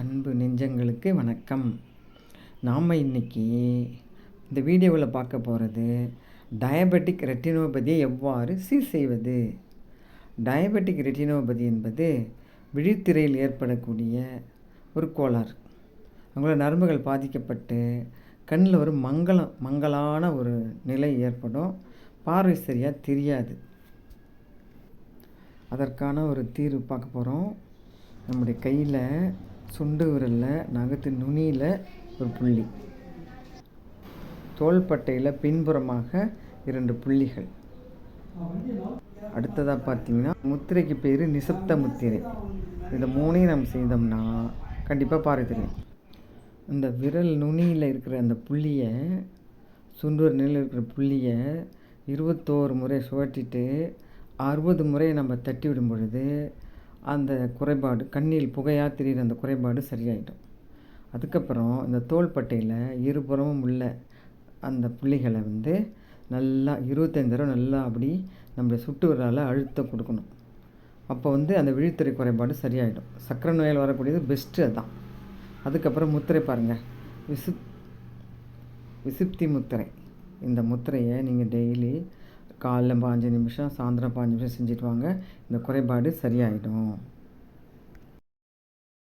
அன்பு நெஞ்சங்களுக்கு வணக்கம். நாம் இன்னைக்கு இந்த வீடியோவில் பார்க்க போகிறது டயபெட்டிக் ரெட்டினோபதியை எவ்வாறு சீர் செய்வது? டயபெட்டிக் ரெட்டினோபதி என்பது விழித்திரையில் ஏற்படக்கூடிய ஒரு கோளாறு. அவங்களோட நரம்புகள் பாதிக்கப்பட்டு கண்ணில் ஒரு மங்கலம் மங்கலான ஒரு நிலை ஏற்படும். பார்வை சரியாக தெரியாது. அதற்கான ஒரு தீர்வு பார்க்க போகிறோம் நம்முடைய கையில் சுண்டு விரலில் நகத்து நுனியில் ஒரு புள்ளி. தோள்பட்டையில் பின்புறமாக இரண்டு புள்ளிகள். அடுத்ததாக பார்த்தீங்கன்னா முத்திரைக்கு பேர் நிசப்த முத்திரை. இந்த மூணையும் நம்ம செய்தோம்னா கண்டிப்பாக பார்வை தெரியும். இந்த விரல் நுனியில் இருக்கிற அந்த புள்ளியை சுண்டு நிலையில் இருக்கிற புள்ளியை இருபத்தோரு முறை சுழற்றிட்டு அறுபது முறை நம்ம தட்டி விடும் பொழுது அந்த குறைபாடு கண்ணில் புகையாக தெரிகிற அந்த குறைபாடு சரியாயிடும். அதுக்கப்புறம் இந்த தோள்பட்டையில் இருபுறமும் உள்ள அந்த புள்ளிகளை வந்து நல்லா இருபத்தஞ்சு தடவை நல்லா அப்படி நம்மளை சுட்டு விரலால் அழுத்தம் கொடுக்கணும். அப்போ வந்து அந்த விழித்திரை குறைபாடு சரியாயிடும். சக்கரை நோயால் வரக்கூடியது பெஸ்ட்டு அதுதான். அதுக்கப்புறம் முத்திரை பாருங்கள் விசுப் விசுப்தி முத்திரை. இந்த முத்திரையை நீங்கள் டெய்லி காலைல பாஞ்சு நிமிஷம் சாயந்தரம் பாஞ்சு நிமிஷம் செஞ்சுட்டு வாங்க. இந்த குறைபாடு சரியாயிடும்.